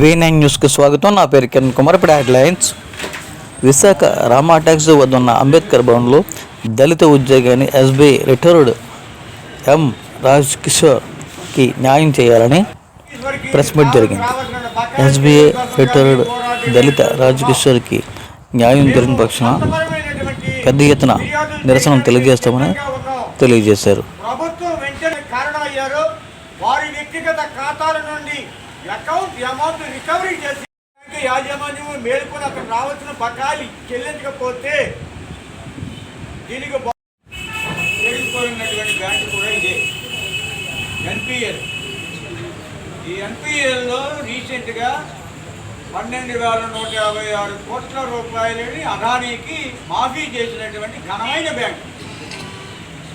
V nine న్యూస్కి స్వాగతం. నా పేరు కిరణ్ కుమార్. ఇప్పుడు హెడ్లైన్స్. విశాఖ రామా ట్యాక్స్ వద్ద ఉన్న అంబేద్కర్ భవన్లో దళిత ఉద్యోగాన్ని ఎస్బీఐ రిటైర్డ్ ఎం రాజ్ కిషోర్కి న్యాయం చేయాలని ప్రెస్ మీట్ జరిగింది. ఎస్బీఐ రిటైర్డ్ దళిత రాజకిషోర్కి న్యాయం జరిగిన పక్షాన పెద్ద ఎత్తున నిరసన తెలియజేస్తామని తెలియజేశారు. ప్రభుత్వం వెంటనే కారణమయ్యారు. వారి వ్యక్తిగత ఖాతాల నుండి అకౌంట్ అమౌంట్ రికవరీ చేసి యాజమాన్యం మేల్కొని అక్కడ రావాల్సిన బకాయిలు చెల్లించకపోతే దీనికి పెరిగిపోయినటువంటి బ్యాంకు కూడా ఇదే. ఎన్పిఎల్ ఈ ఎన్పిఎల్లో రీసెంట్గా పన్నెండు వేల నూట యాభై ఆరు కోట్ల రూపాయలని అదానీకి మాఫీ చేసినటువంటి ఘనమైన బ్యాంకు.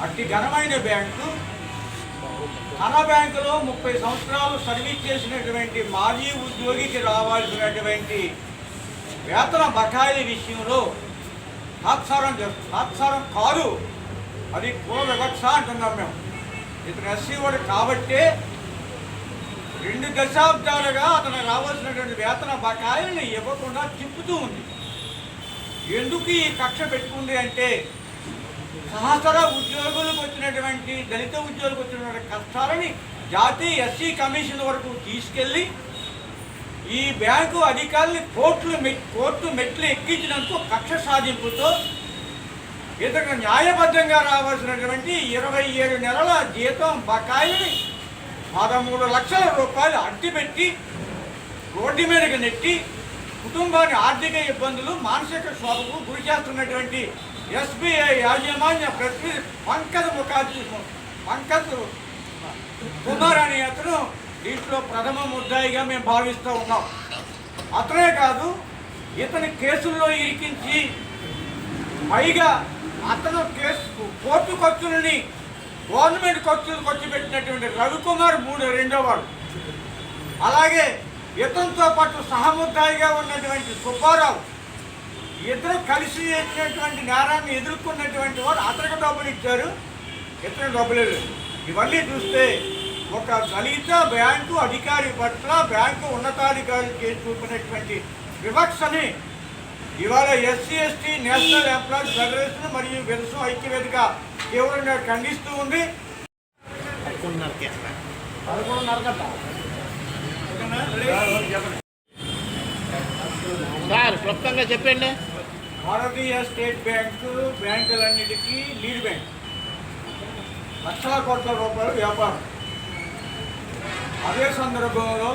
అట్టి ఘనమైన బ్యాంకు తన బ్యాంకులో ముప్పై సంవత్సరాలు సర్వీస్ చేసినటువంటి మాజీ ఉద్యోగికి రావాల్సినటువంటి వేతన బకాయిల విషయంలో తాత్సారం తాత్సారం కాదు. అది కుల వివక్ష అంటున్నాం మేము. ఇతను ఎస్సీ వాడు కాబట్టే రెండు దశాబ్దాలుగా అతను రావాల్సినటువంటి వేతన బకాయిల్ని ఇవ్వకుండా తిప్పుతూ ఉంది. ఎందుకు ఈ కక్ష పెట్టుకుంది అంటే సహసర ఉద్యోగులకు వచ్చినటువంటి దళిత ఉద్యోగులకు వచ్చినటువంటి కష్టాలని జాతీయ ఎస్సీ కమిషన్ వరకు తీసుకెళ్ళి ఈ బ్యాంకు అధికారులు కోర్టులు మెట్ కోర్టు మెట్లు ఎక్కించినందుకు కక్ష సాధింపుతో ఇతను న్యాయబద్ధంగా రావాల్సినటువంటి ఇరవై ఏడు నెలల జీతం బకాయిని పదమూడు లక్షల రూపాయలు అడ్డుపెట్టి రోడ్డు మీదకి నెట్టి కుటుంబాన్ని ఆర్థిక ఇబ్బందులు మానసిక శోభకు గురి చేస్తున్నటువంటి ఎస్బీఐ యాజమాన్య ప్రతి పంకజ ముఖార్జీ పంకజ్ కుమార్ అనే అతను దీంట్లో ప్రథమ ముద్దాయిగా మేము భావిస్తూ ఉన్నాం. అతనే కాదు ఇతని కేసుల్లో ఇరికించి పైగా అతను కేసు కోర్టు ఖర్చులని గవర్నమెంట్ ఖర్చులు ఖర్చు పెట్టినటువంటి రవికుమార్ మూడు రెండో వాడు. అలాగే ఇతనితో పాటు సహముద్దాయిగా ఉన్నటువంటి సుబ్బారావు ఇద్దరు కలిసి చేసినటువంటి నేరాన్ని ఎదుర్కొన్నటువంటి వాడు అతనికి డబ్బులు ఇచ్చారు. ఇతను డబ్బులు లేదు. ఇవన్నీ చూస్తే ఒక దళిత బ్యాంకు అధికారి పట్ల బ్యాంకు ఉన్నతాధికారికి చేసి చూపినటువంటి వివక్షని ఇవాళ SC ST national employees federation మరియు వెల్సు ఐక్యవేదిక తీవ్రంగా ఖండిస్తూ ఉంది? సార్ క్లుప్తంగా చెప్పండి. భారతీయ స్టేట్ బ్యాంకు బ్యాంకులన్నిటికీ లీడ్ బ్యాంక్. లక్షల కోట్ల రూపాయల వ్యాపారం. అదే సందర్భంలో